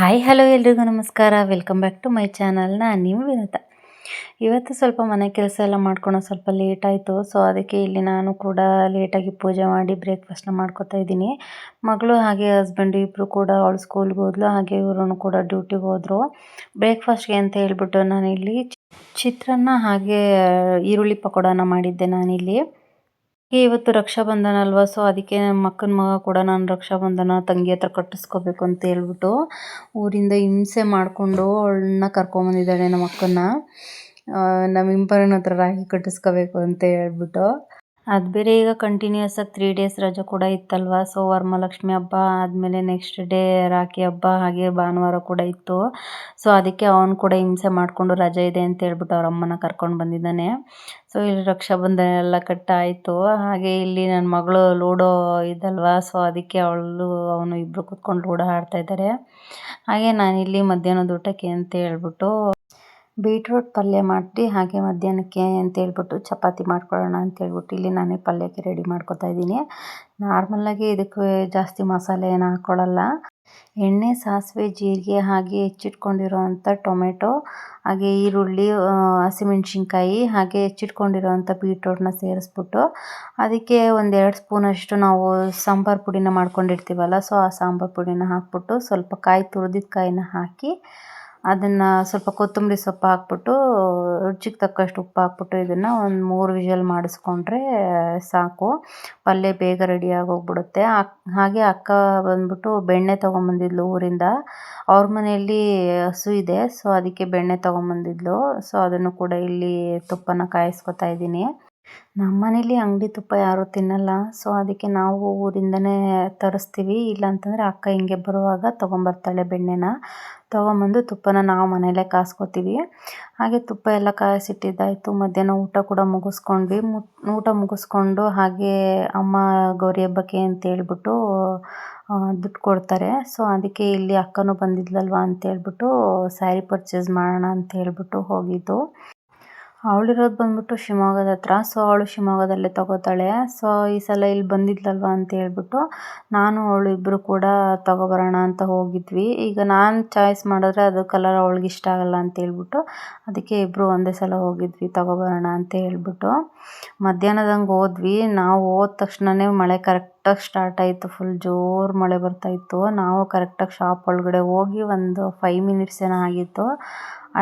Hi, hello ಎಲ್ರಿಗೂ ನಮಸ್ಕಾರ. Welcome back to my channel ನಾನು ನಿಮ್ಮ ಇವತ್ತು ಸ್ವಲ್ಪ ಮನೆ ಕೆಲಸ ಎಲ್ಲ ಮಾಡ್ಕೊಳೋ ಸ್ವಲ್ಪ ಲೇಟ್ ಆಯಿತು. ಸೊ ಅದಕ್ಕೆ ಇಲ್ಲಿ ನಾನು ಕೂಡ ಲೇಟಾಗಿ ಪೂಜೆ ಮಾಡಿ ಬ್ರೇಕ್ಫಾಸ್ಟ್ನ ಮಾಡ್ಕೊತಾ ಇದ್ದೀನಿ. ಮಗಳು ಹಾಗೆ ಹಸ್ಬೆಂಡು ಇಬ್ಬರು ಕೂಡ ಅವಳು ಸ್ಕೂಲ್ಗೆ ಹೋದ್ಲು. ಹಾಗೆ ಇವರು ಕೂಡ ಡ್ಯೂಟಿಗೆ ಹೋದರು. ಬ್ರೇಕ್ಫಾಸ್ಟ್ಗೆ ಅಂತ ಹೇಳ್ಬಿಟ್ಟು ನಾನಿಲ್ಲಿ ಚಿತ್ರಾನ್ನ ಹಾಗೆ, ಈರುಳ್ಳಿ ಪಕೋಡನ ಮಾಡಿದ್ದೆ ನಾನಿಲ್ಲಿ. ಇವತ್ತು ರಕ್ಷಾಬಂಧನ ಅಲ್ವಾ? ಸೊ ಅದಕ್ಕೆ ನಮ್ಮ ಅಕ್ಕನ ಮಗ ಕೂಡ ನಾನು ರಕ್ಷಾಬಂಧನ ತಂಗಿ ಹತ್ರ ಕಟ್ಟಿಸ್ಕೋಬೇಕು ಅಂತ ಹೇಳ್ಬಿಟ್ಟು ಊರಿಂದ ಹಿಂಸೆ ಮಾಡಿಕೊಂಡು ಅವಳನ್ನ ಕರ್ಕೊಂಬಂದಿದ್ದಾಳೆ ನಮ್ಮ ಅಕ್ಕನ ನಮ್ಮ ಇಂಪರನ ಹತ್ರ ರಾಖಿ ಕಟ್ಟಿಸ್ಕೋಬೇಕು ಅಂತ ಹೇಳ್ಬಿಟ್ಟು. ಅದು ಬೇರೆ ಈಗ ಕಂಟಿನ್ಯೂಸ್ ಆಗಿ ತ್ರೀ ಡೇಸ್ ರಜೆ ಕೂಡ ಇತ್ತಲ್ವ? ಸೊ ವರಮಹಾಲಕ್ಷ್ಮಿ ಹಬ್ಬ ಆದಮೇಲೆ ನೆಕ್ಸ್ಟ್ ಡೇ ರಾಖಿ ಹಬ್ಬ ಹಾಗೆ ಭಾನುವಾರ ಕೂಡ ಇತ್ತು. ಸೊ ಅದಕ್ಕೆ ಅವನು ಕೂಡ ಹಿಂಸೆ ಮಾಡಿಕೊಂಡು ರಜೆ ಇದೆ ಅಂತ ಹೇಳ್ಬಿಟ್ಟು ಅವ್ರ ಅಮ್ಮನ ಕರ್ಕೊಂಡು ಬಂದಿದ್ದಾನೆ. ಸೊ ಇಲ್ಲಿ ರಕ್ಷಾಬಂಧನ ಎಲ್ಲ ಕಟ್ಟಾಯಿತು. ಹಾಗೆ ಇಲ್ಲಿ ನನ್ನ ಮಗಳು ಲೂಡೋ ಇದ್ದಲ್ವ ಸೊ ಅದಕ್ಕೆ ಅವಳು, ಅವನು ಇಬ್ಬರು ಕೂತ್ಕೊಂಡು ಲೂಡೋ ಆಡ್ತಾ ಇದ್ದಾರೆ ಹಾಗೆ ನಾನಿಲ್ಲಿ ಮಧ್ಯಾಹ್ನದ ಊಟಕ್ಕೆ ಅಂತ ಹೇಳ್ಬಿಟ್ಟು ಬೀಟ್ರೂಟ್ ಪಲ್ಯ ಮಾಡಿ ಹಾಗೆ ಮಧ್ಯಾಹ್ನಕ್ಕೆ ಅಂತ ಹೇಳ್ಬಿಟ್ಟು ಚಪಾತಿ ಮಾಡ್ಕೊಳ್ಳೋಣ ಅಂತ ಹೇಳ್ಬಿಟ್ಟು ಇಲ್ಲಿ ನಾನೇ ಪಲ್ಯಕ್ಕೆ ರೆಡಿ ಮಾಡ್ಕೊತಾ ಇದ್ದೀನಿ. ನಾರ್ಮಲ್ಲಾಗಿ ಇದಕ್ಕೆ ಜಾಸ್ತಿ ಮಸಾಲೆ ಏನು ಹಾಕ್ಕೊಳ್ಳಲ್ಲ ಎಣ್ಣೆ, ಸಾಸಿವೆ, ಜೀರಿಗೆ, ಹಾಗೆ ಹೆಚ್ಚಿಟ್ಕೊಂಡಿರೋವಂಥ ಟೊಮೆಟೊ, ಹಾಗೆ ಈರುಳ್ಳಿ ಹಸಿಮೆಣ್ಸಿನ್ಕಾಯಿ, ಹಾಗೆ ಹೆಚ್ಚಿಟ್ಕೊಂಡಿರೋವಂಥ ಬೀಟ್ರೋಟ್ನ ಸೇರಿಸ್ಬಿಟ್ಟು ಅದಕ್ಕೆ ಒಂದೆರಡು ಸ್ಪೂನಷ್ಟು ನಾವು ಸಾಂಬಾರು ಪುಡಿನ ಮಾಡ್ಕೊಂಡಿರ್ತೀವಲ್ಲ, ಸೊ ಆ ಸಾಂಬಾರು ಪುಡಿನ ಹಾಕ್ಬಿಟ್ಟು ಸ್ವಲ್ಪ ಕಾಯಿ ತುರಿದಿದ್ದ ಕಾಯಿನ ಹಾಕಿ ಅದನ್ನು ಸ್ವಲ್ಪ ಕೊತ್ತಂಬರಿ ಸೊಪ್ಪು ಹಾಕ್ಬಿಟ್ಟು, ರುಚಿಗೆ ತಕ್ಕಷ್ಟು ಉಪ್ಪು ಹಾಕ್ಬಿಟ್ಟು ಇದನ್ನು ಒಂದು ಮೂರು ವಿಷಲ್ ಮಾಡಿಸ್ಕೊಂಡ್ರೆ ಸಾಕು. ಪಲ್ಯ ಬೇಗ ರೆಡಿಯಾಗಿ ಹೋಗ್ಬಿಡುತ್ತೆ ಹಾಗೆ ಅಕ್ಕ ಬಂದ್ಬಿಟ್ಟು ಬೆಣ್ಣೆ ತೊಗೊಂಬಂದಿದ್ಲು ಊರಿಂದ. ಅವ್ರ ಮನೆಯಲ್ಲಿ ಹಸು ಇದೆ, ಸೊ ಅದಕ್ಕೆ ಬೆಣ್ಣೆ ತೊಗೊಂಬಂದಿದ್ಲು. ಸೊ ಅದನ್ನು ಕೂಡ ಇಲ್ಲಿ ತುಪ್ಪನ ಕಾಯಿಸ್ಕೊತಾ ಇದ್ದೀನಿ. ನಮ್ಮ ಮನೇಲಿ ಅಂಗಡಿ ತುಪ್ಪ ಯಾರೂ ತಿನ್ನಲ್ಲ. ಸೊ ಅದಕ್ಕೆ ನಾವು ಊರಿಂದನೇ ತರಿಸ್ತೀವಿ. ಇಲ್ಲ ಅಂತಂದರೆ ಅಕ್ಕ ಹಿಂಗೆ ಬರುವಾಗ ತೊಗೊಂಬರ್ತಾಳೆ ಬೆಣ್ಣೆನ. ತೊಗೊಂಬಂದು ತುಪ್ಪನ ನಾವು ಮನೆಯಲ್ಲೇ ಕಾಸ್ಕೊತೀವಿ. ಹಾಗೆ ತುಪ್ಪ ಎಲ್ಲ ಕಾಯಿಸಿಟ್ಟಿದ್ದಾಯಿತು. ಮಧ್ಯಾಹ್ನ ಊಟ ಕೂಡ ಮುಗಿಸ್ಕೊಂಡ್ವಿ. ಊಟ ಮುಗಿಸ್ಕೊಂಡು ಹಾಗೆ ಅಮ್ಮ ಗೌರಿ ಹಬ್ಬಕ್ಕೆ ಅಂತ ಹೇಳ್ಬಿಟ್ಟು ದುಡ್ಡು ಕೊಡ್ತಾರೆ. ಸೊ ಅದಕ್ಕೆ ಇಲ್ಲಿ ಅಕ್ಕನೂ ಬಂದಿದ್ಲಲ್ವ ಅಂತ ಹೇಳ್ಬಿಟ್ಟು ಸ್ಯಾರಿ ಪರ್ಚೇಸ್ ಮಾಡೋಣ ಅಂತ ಹೇಳ್ಬಿಟ್ಟು ಹೋಗಿದ್ದು. ಅವಳಿರೋದು ಬಂದ್ಬಿಟ್ಟು ಶಿವಮೊಗ್ಗದ ಹತ್ರ. ಸೊ ಅವಳು ಶಿವಮೊಗ್ಗದಲ್ಲೇ ತಗೋತಾಳೆ. ಸೊ ಈ ಸಲ ಇಲ್ಲಿ ಬಂದಿದ್ಲಲ್ವ ಅಂತ ಹೇಳ್ಬಿಟ್ಟು ನಾನು, ಅವಳು ಇಬ್ಬರು ಕೂಡ ತಗೊಬರೋಣ ಅಂತ ಹೋಗಿದ್ವಿ. ಈಗ ನಾನು ಚಾಯ್ಸ್ ಮಾಡಿದ್ರೆ ಅದು ಕಲರ್ ಅವಳಿಗೆ ಇಷ್ಟ ಆಗಲ್ಲ ಅಂತ ಹೇಳ್ಬಿಟ್ಟು ಅದಕ್ಕೆ ಇಬ್ಬರು ಒಂದೇ ಸಲ ಹೋಗಿದ್ವಿ, ತಗೊಬರೋಣ ಅಂತ ಹೇಳ್ಬಿಟ್ಟು. ಮಧ್ಯಾಹ್ನದಂಗೆ ಹೋದ್ವಿ. ನಾವು ಹೋದ ತಕ್ಷಣವೇ ಮಳೆ ಕರೆಕ್ಟಾಗಿ ಸ್ಟಾರ್ಟ್ ಆಯಿತು. ಫುಲ್ ಜೋರು ಮಳೆ ಬರ್ತಾಯಿತ್ತು ನಾವು ಕರೆಕ್ಟಾಗಿ ಶಾಪ್ ಒಳಗಡೆ ಹೋಗಿ ಒಂದು ಫೈವ್ ಮಿನಿಟ್ಸ್ ಏನೋ ಆಗಿತ್ತು.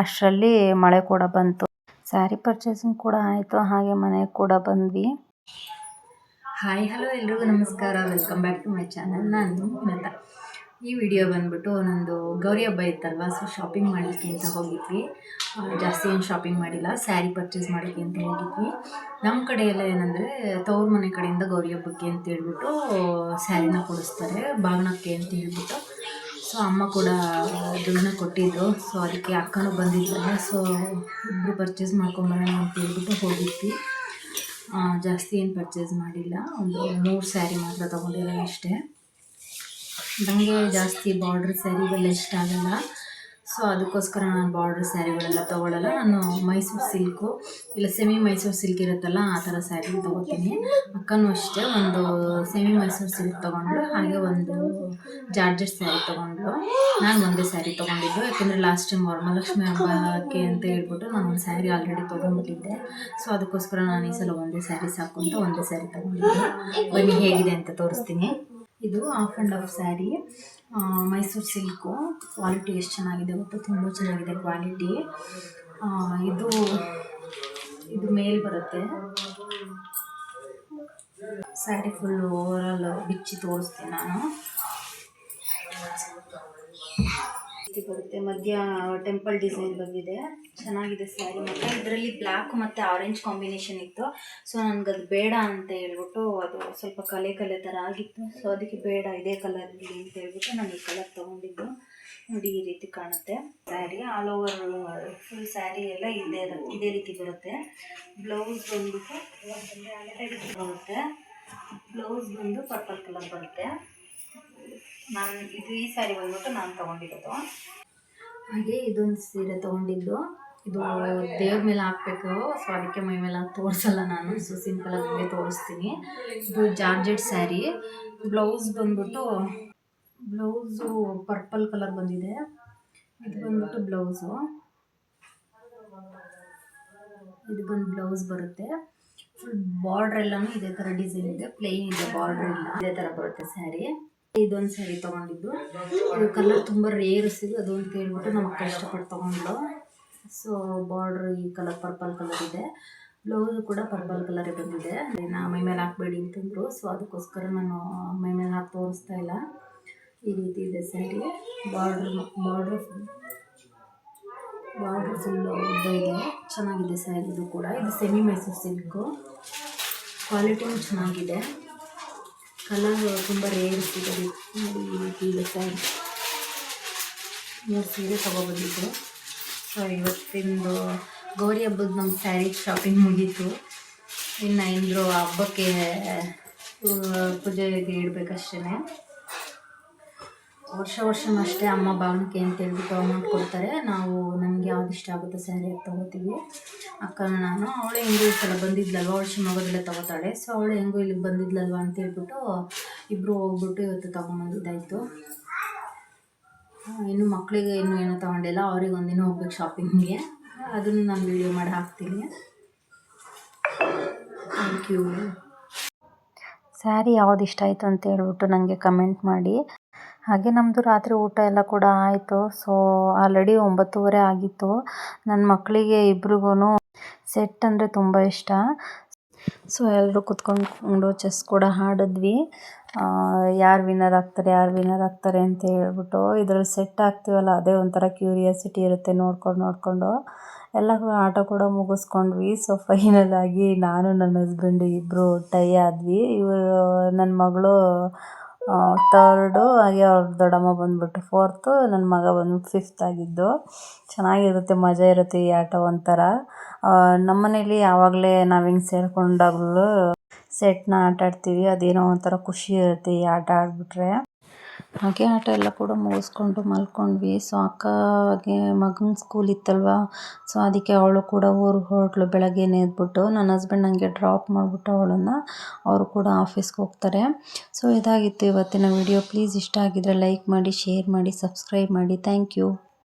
ಅಷ್ಟರಲ್ಲಿ ಮಳೆ ಕೂಡ ಬಂತು. ಸ್ಯಾರಿ ಪರ್ಚೇಸಿಂಗ್ ಕೂಡ ಆಯಿತು, ಹಾಗೆ ಮನೆಗೆ ಕೂಡ ಬಂದ್ವಿ. ಹಾಯ್ ಹಲೋ ಎಲ್ರಿಗೂ ನಮಸ್ಕಾರ. Welcome back to my channel ನಾನು ವಿನತಾ. ಈ ವಿಡಿಯೋ ಬಂದ್ಬಿಟ್ಟು ನಂದು ಗೌರಿ ಹಬ್ಬ ಇತ್ತಲ್ವ ಸೊ ಶಾಪಿಂಗ್ ಮಾಡಲಿಕ್ಕೆ ಅಂತ ಹೋಗಿದ್ವಿ. ಜಾಸ್ತಿ ಏನು ಶಾಪಿಂಗ್ ಮಾಡಿಲ್ಲ ಸ್ಯಾರಿ ಪರ್ಚೇಸ್ ಮಾಡೋಕ್ಕೆ ಅಂತ ಹೋಗಿದ್ವಿ. ನಮ್ಮ ಕಡೆ ಎಲ್ಲ ಏನಂದರೆ, ತವ್ರ ಮನೆ ಕಡೆಯಿಂದ ಗೌರಿ ಹಬ್ಬಕ್ಕೆ ಅಂತ ಹೇಳ್ಬಿಟ್ಟು ಸ್ಯಾರಿನ ಕೊಡಿಸ್ತಾರೆ ಬಾಗ್ನಕ್ಕೆ ಅಂತ ಹೇಳ್ಬಿಟ್ಟು. ಸೊ ಅಮ್ಮ ಕೂಡ ದುಡ್ಡನ್ನ ಕೊಟ್ಟಿದ್ದರು ಸೊ ಅದಕ್ಕೆ ಅಕ್ಕನೂ ಬಂದಿದ್ದಲ್ಲ ಸೊ ಇಬ್ಬರು ಪರ್ಚೇಸ್ ಮಾಡ್ಕೊಂಬರೋಣ ಅಂತ ಹೇಳ್ಬಿಟ್ಟು ಹೋಗಿದ್ವಿ. ಜಾಸ್ತಿ ಏನು ಪರ್ಚೇಸ್ ಮಾಡಿಲ್ಲ. ಒಂದು ಮೂರು ಸ್ಯಾರಿ ಮಾತ್ರ ತೊಗೊಂಡಿಲ್ಲ ಅಷ್ಟೇ. ನನಗೆ ಜಾಸ್ತಿ ಬಾರ್ಡ್ರ್ ಸ್ಯಾರಿಗೆಲ್ಲ ಇಷ್ಟ ಆಗಲ್ಲ. ಸೊ ಅದಕ್ಕೋಸ್ಕರ ನಾನು ಬಾರ್ಡ್ರ್ ಸ್ಯಾರಿಗಳೆಲ್ಲ ತೊಗೊಳ್ಳಲ್ಲ ನಾನು ಮೈಸೂರು ಸಿಲ್ಕು ಇಲ್ಲ ಸೆಮಿ ಮೈಸೂರು ಸಿಲ್ಕ್ ಇರುತ್ತಲ್ಲ, ಆ ಥರ ಸ್ಯಾರಿ ತೊಗೋತೀನಿ. ಅಕ್ಕನೂ ಅಷ್ಟೇ, ಒಂದು ಸೆಮಿ ಮೈಸೂರು ಸಿಲ್ಕ್ ತೊಗೊಂಡು, ಹಾಗೆ ಒಂದು ಜಾರ್ಜೆಟ್ ಸ್ಯಾರಿ ತೊಗೊಂಡ್ಳು. ನಾನು ಒಂದೇ ಸ್ಯಾರಿ ತೊಗೊಂಡಿದ್ದು, ಯಾಕೆಂದರೆ ಲಾಸ್ಟ್ ಟೈಮ್ ವರಮಹಾಲಕ್ಷ್ಮಿ ಹಬ್ಬಕ್ಕೆ ಅಂತ ಹೇಳ್ಬಿಟ್ಟು ನಾನು ಒಂದು ಸ್ಯಾರಿ ಆಲ್ರೆಡಿ ತೊಗೊಂಡ್ಬಿಟ್ಟಿದ್ದೆ. ಸೊ ಅದಕ್ಕೋಸ್ಕರ ನಾನು ಈ ಸಲ ಒಂದೇ ಸ್ಯಾರಿ ಸಾಕು ಅಂತ ಒಂದೇ ಸ್ಯಾರಿ ತೊಗೊಂಡಿದ್ದೆ. ಬನ್ನಿ, ಹೇಗಿದೆ ಅಂತ ತೋರಿಸ್ತೀನಿ. ಇದು half and half sari Mysore silk quality ಎಷ್ಟು ಚೆನ್ನಾಗಿದೆ ಮತ್ತು ತುಂಬ ಚೆನ್ನಾಗಿದೆ ಕ್ವಾಲಿಟಿ ಇದು ಇದು ಮೇಲ್ ಬರುತ್ತೆ. ಸ್ಯಾರಿ ಫುಲ್ ಓವರಾಲ್ ಬಿಚ್ಚಿ ತೋರಿಸ್ತೀನಿ ನಾನು. ಬರುತ್ತೆ. ಮಧ್ಯ ಟೆಂಪಲ್ ಡಿಸೈನ್ ಬಂದಿದೆ. ಚೆನ್ನಾಗಿದೆ ಸ್ಯಾರಿ ಮತ್ತು ಇದರಲ್ಲಿ ಬ್ಲ್ಯಾಕ್ ಮತ್ತು ಆರೆಂಜ್ ಕಾಂಬಿನೇಷನ್ ಇತ್ತು. ಸೊ ನನಗೆ ಅದು ಬೇಡ ಅಂತ ಹೇಳ್ಬಿಟ್ಟು ಅದು ಸ್ವಲ್ಪ ಕಲೆ ಕಲೆ ಥರ ಆಗಿತ್ತು. ಸೊ ಅದಕ್ಕೆ ಬೇಡ, ಇದೇ ಕಲರ್ ಅಂತ ಹೇಳ್ಬಿಟ್ಟು ನಾನು ಈ ಕಲರ್ ತೊಗೊಂಡಿದ್ದು. ನೋಡಿ, ಈ ರೀತಿ ಕಾಣುತ್ತೆ. Sari all over full sari ಎಲ್ಲ ಇದೇ ಇದೇ ರೀತಿ ಬರುತ್ತೆ. ಬ್ಲೌಸ್ ಬಂದ್ಬಿಟ್ಟು ಬರುತ್ತೆ. ಬ್ಲೌಸ್ ಬಂದು ಪರ್ಪಲ್ ಕಲರ್ ಬರುತ್ತೆ. ನಾನು ಇದು ಈ ಸ್ಯಾರಿ ಬಂದ್ಬಿಟ್ಟು ನಾನು ತೊಗೊಂಡಿರೋದು ಹಾಗೆ ಇದೊಂದು ಸೀರೆ ತೊಗೊಂಡಿದ್ದು. ಇದು ದೇವ್ರ ಮೇಲೆ ಹಾಕ್ಬೇಕು. ಸೊ ಅದಕ್ಕೆ ಮೈ ಮೇಲೆ ತೋರಿಸಲ್ಲ ನಾನು. ಸೊ ಸಿಂಪಲ್ ಆಗಿ ತೋರಿಸ್ತೀನಿ. ಇದು ಜಾರ್ಜೆಟ್ ಸ್ಯಾರಿ ಬ್ಲೌಸ್ ಬಂದ್ಬಿಟ್ಟು ಬ್ಲೌಸು ಪರ್ಪಲ್ ಕಲರ್ ಬಂದಿದೆ. ಇದು ಬಂದ್ಬಿಟ್ಟು ಬ್ಲೌಸು ಇದು ಬಂದು ಬ್ಲೌಸ್ ಬರುತ್ತೆ. ಫುಲ್ ಬಾರ್ಡ್ರ್ ಎಲ್ಲಾನು ಇದೇ ಥರ ಡಿಸೈನ್ ಇದೆ. ಪ್ಲೇನ್ ಇದೆ ಬಾರ್ಡ್ರ್ ಇಲ್ಲ. ಇದೇ ಥರ ಬರುತ್ತೆ ಸ್ಯಾರಿ ಇದೊಂದು ಸ್ಯಾರಿ ತೊಗೊಂಡಿದ್ದು. ಇದು ಕಲರ್ ತುಂಬ ರೇರ್ ಸಿಗು, ಅದು ಅಂತ ಹೇಳ್ಬಿಟ್ಟು ನಮ್ಮ ಅಕ್ಕ ಇಷ್ಟಪಟ್ಟು ತೊಗೊಂಡು ಸೊ ಬಾರ್ಡ್ರ್ ಈ ಕಲರ್ ಪರ್ಪಲ್ ಕಲರ್ ಇದೆ. ಬ್ಲೌಸ್ ಕೂಡ ಪರ್ಪಲ್ ಕಲರೇ ಬಂದಿದೆ. ನಾ ಮೈ ಮೇಲೆ ಹಾಕ್ಬೇಡಿ ಅಂತಂದರು. ಸೊ ಅದಕ್ಕೋಸ್ಕರ ನಾನು ಮೈ ಮೇಲೆ ಹಾಕಿ ತೋರಿಸ್ತಾ ಇಲ್ಲ. ಈ ರೀತಿ ಇದೆ sari border border border full ಉದ್ದ ಇದೆ. ಚೆನ್ನಾಗಿದೆ ಸ್ಯಾರಿ ಇದು ಕೂಡ. ಇದು ಸೆಮಿ ಮೈಸೂರು ಸಿಲ್ಕು ಕ್ವಾಲಿಟಿನೂ ಚೆನ್ನಾಗಿದೆ. ಕಲರ್ ತುಂಬ ರೇರ್ ಸಿಗೋದು ನೋಡಿ ಈ ರೀತಿ ಇದೆ ಸ್ಯಾರಿ ಮೂರು ಸೀರೆ ತೊಗೊಬಂದಿದ್ದು ಸೊ ಇವತ್ತಿಂದು ಗೌರಿ ಹಬ್ಬದ ನಮ್ಮ ಸ್ಯಾರಿ ಶಾಪಿಂಗ್ ಮುಗೀತು. ಇನ್ನು ಇಂದ್ರು ಹಬ್ಬಕ್ಕೆ ಪೂಜೆ ಇಡಬೇಕಷ್ಟೇ ವರ್ಷ ವರ್ಷನಷ್ಟೇ ಅಮ್ಮ ಭಾವನಿಕೆ ಅಂತ ಹೇಳ್ಬಿಟ್ಟು ಅಮೌಂಟ್ ಕೊಡ್ತಾರೆ. ನಾವು ನಮಗೆ ಯಾವ್ದು ಇಷ್ಟ ಆಗುತ್ತೋ ಸ್ಯಾರಿ ತೊಗೋತೀವಿ. ಅಕ್ಕ ನಾನು. ಅವಳು ಹೆಂಗೂ ಈ ಸಲ ಬಂದಿದ್ಲಲ್ವ? ಅವಳು ಶಿವಮೊಗ್ಗದಲ್ಲೇ ತಗೋತಾಳೆ. ಸೊ ಅವಳು ಹೆಂಗೂ ಇಲ್ಲಿಗೆ ಬಂದಿದ್ಲಲ್ವ ಅಂತ ಹೇಳ್ಬಿಟ್ಟು ಇಬ್ಬರು ಹೋಗ್ಬಿಟ್ಟು ಇವತ್ತು ತೊಗೊಂಬಂದಿದ್ದಾಯಿತು. ಇನ್ನು ಮಕ್ಕಳಿಗೆ ಇನ್ನೂ ಏನೂ ತಗೊಂಡಿಲ್ಲ. ಅವ್ರಿಗೆ ಒಂದಿನ ಹೋಗ್ಬೇಕು ಶಾಪಿಂಗ್ಗೆ ಅದನ್ನು ನಾನು ವೀಡಿಯೋ ಮಾಡಿ ಹಾಕ್ತೀನಿ. ಥ್ಯಾಂಕ್ ಯು ಸ್ಯಾರಿ ಯಾವ್ದು ಇಷ್ಟ ಆಯಿತು ಅಂತ ಹೇಳ್ಬಿಟ್ಟು ನನಗೆ ಕಮೆಂಟ್ ಮಾಡಿ. ಹಾಗೆ ನಮ್ಮದು ರಾತ್ರಿ ಊಟ ಎಲ್ಲ ಕೂಡ ಆಯಿತು. ಸೊ ಆಲ್ರೆಡಿ ಒಂಬತ್ತುವರೆ ಆಗಿತ್ತು. ನನ್ನ ಮಕ್ಕಳಿಗೆ ಇಬ್ರಿಗೂ ಸೆಟ್ ಅಂದರೆ ತುಂಬ ಇಷ್ಟ. ಸೊ ಎಲ್ಲರೂ ಕುತ್ಕೊಂಡು ಚೆಸ್ ಕೂಡ ಆಡಿದ್ವಿ. ಯಾರು ವಿನ್ನರ್ ಆಗ್ತಾರೆ, ಯಾರು ವಿನ್ನರ್ ಆಗ್ತಾರೆ ಅಂತ ಹೇಳ್ಬಿಟ್ಟು ಇದರಲ್ಲಿ ಸೆಟ್ ಆಗ್ತೀವಲ್ಲ, ಅದೇ ಒಂಥರ ಕ್ಯೂರಿಯಾಸಿಟಿ ಇರುತ್ತೆ ನೋಡ್ಕೊಂಡು ನೋಡಿಕೊಂಡು. ಎಲ್ಲ ಆಟ ಕೂಡ ಮುಗಿಸ್ಕೊಂಡ್ವಿ. ಸೊ ಫೈನಲ್ ಆಗಿ ನಾನು, ನನ್ನ ಹಸ್ಬೆಂಡು ಇಬ್ಬರು ಟೈ ಆದ್ವಿ. ಇವರು ನನ್ನ ಮಗಳು ತರ್ಡು ಹಾಗೆ ಅವ್ರ ದೊಡ್ಡಮ್ಮ ಬಂದ್ಬಿಟ್ಟು ಫೋರ್ತು ನನ್ನ ಮಗ ಬಂದ್ಬಿಟ್ಟು ಫಿಫ್ತ್ ಆಗಿದ್ದು. ಚೆನ್ನಾಗಿರುತ್ತೆ, ಮಜಾ ಇರುತ್ತೆ ಈ ಆಟ ಒಂಥರ. ನಮ್ಮ ಮನೇಲಿ ಯಾವಾಗಲೇ ನಾವು ಹಿಂಗೆ ಸೇರಿಕೊಂಡಾಗ್ಲೂ ಸೆಟ್ನ ಆಟ ಆಡ್ತೀವಿ, ಅದೇನೋ ಒಂಥರ ಖುಷಿ ಇರುತ್ತೆ ಈ ಆಟ ಆಡಿಬಿಟ್ರೆ. ಹಾಗೆ ಆಟ ಎಲ್ಲ ಕೂಡ ಮುಗಿಸ್ಕೊಂಡು ಮಲ್ಕೊಂಡ್ವಿ. ಸೊ ಅಕ್ಕಗೆ ಮಗನ ಸ್ಕೂಲ್ ಇತ್ತಲ್ವ? ಸೊ ಅದಕ್ಕೆ ಅವಳು ಕೂಡ ಊರಿಗೆ ಹೊರಟ್ಲು. ಬೆಳಗ್ಗೆನೇ ಎದ್ಬಿಟ್ಟು ನನ್ನ ಹಸ್ಬೆಂಡ್ ನನಗೆ ಡ್ರಾಪ್ ಮಾಡಿಬಿಟ್ಟು ಅವಳನ್ನು ಅವರು ಕೂಡ ಆಫೀಸ್ಗೆ ಹೋಗ್ತಾರೆ. ಸೊ ಇದಾಗಿತ್ತು ಇವತ್ತಿನ ವಿಡಿಯೋ ಪ್ಲೀಸ್ ಇಷ್ಟ ಆಗಿದ್ರೆ ಲೈಕ್ ಮಾಡಿ ಶೇರ್ ಮಾಡಿ ಸಬ್ಸ್ಕ್ರೈಬ್ ಮಾಡಿ. Thank you